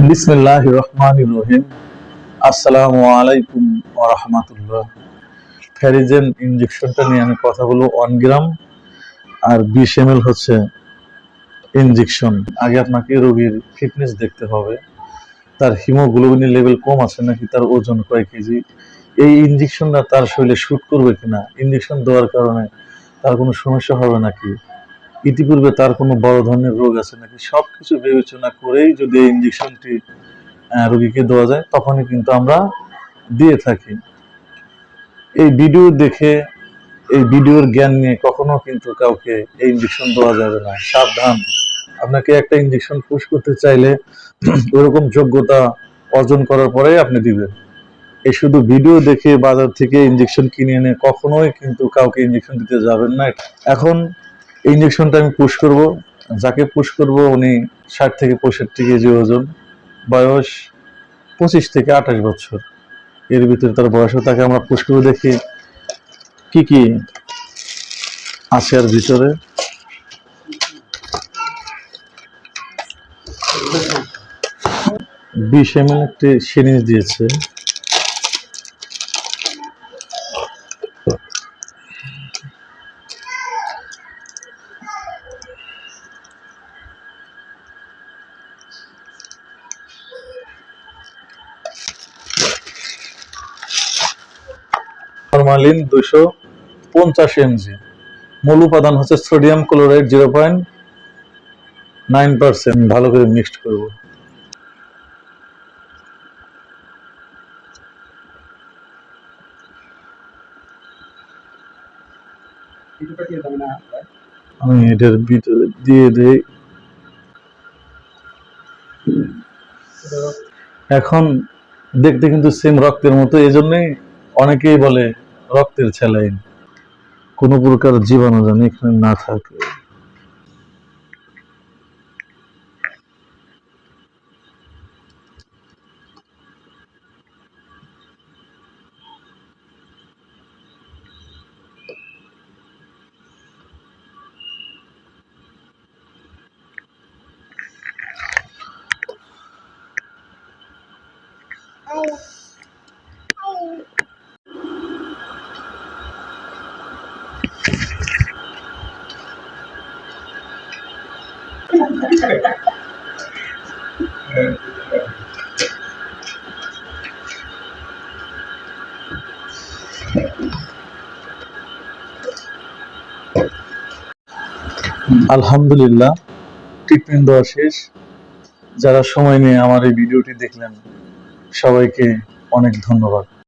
বিসমিল্লাহ রহমান রহিম আসসালামু আলাইকুম রহমতুল্লাহ ফ্যারিজেন ইঞ্জেকশনটা নিয়ে আমি কথা বলব ওয়ান গ্রাম, আর বিশ এম হচ্ছে ইঞ্জেকশন আগে আপনাকে রোগীর ফিটনেস দেখতে হবে। তার হিমোগ্লোবিনের লেভেল কম আছে নাকি, তার ওজন কয় কেজি, এই ইঞ্জেকশনটা তার শরীরে শুট করবে কিনা ইঞ্জেকশন দেওয়ার কারণে তার কোনো সমস্যা হবে নাকি ইতিপূর্বে তার কোনো বড় ধরনের রোগ আছে নাকি? সব কিছু বিবেচনা করেই যদি এই ইঞ্জেকশনটি রোগীকে দেওয়া যায়, তখনই কিন্তু আমরা দিয়ে থাকি। এই ভিডিও দেখে, এই ভিডিওর জ্ঞান নিয়ে কখনো কিন্তু কাউকে এই ইঞ্জেকশন দেওয়া যাবে না। সাবধান। আপনাকে একটা ইঞ্জেকশন পুশ করতে চাইলে ওরকম যোগ্যতা অর্জন করার পরেই আপনি দিবেন। এই শুধু ভিডিও দেখে বাজার থেকে ইঞ্জেকশন কিনে এনে কখনোই কিন্তু কাউকে ইঞ্জেকশন দিতে যাবেন না। এখন ইঞ্জেকশনটা আমি পুশ করব। যাকে পুশ করব, উনি ষাট থেকে পঁয়ষট্টি কেজি ওজন। বয়স পঁচিশ থেকে আঠাশ বছর। এর ভিতরে তার বয়স তাকে আমরা পুশ করে দেখি কি কি আছে আর ভিতরে। বিশ এম একটি সিরিজ দিয়েছে। ফরমালিন দুশো পঞ্চাশ এমজি। মূল উপাদান হচ্ছে sodium chloride zero point nine percent. ভালো করে মিক্সড করব। আমি এটার ভিতরে দিয়ে দেই। এখন দেখতে কিন্তু সেম রক্তের মতো এই জন্যই অনেকেই বলে রক্তের স্যালাইন কোনো প্রকার জীবাণু যেন এখানে না থাকে। আলহামদুলিল্লাহ ট্রিটমেন্ট দেওয়া শেষ। যারা সময় নিয়ে আমার এই ভিডিওটি দেখলেন সবাইকে অনেক ধন্যবাদ।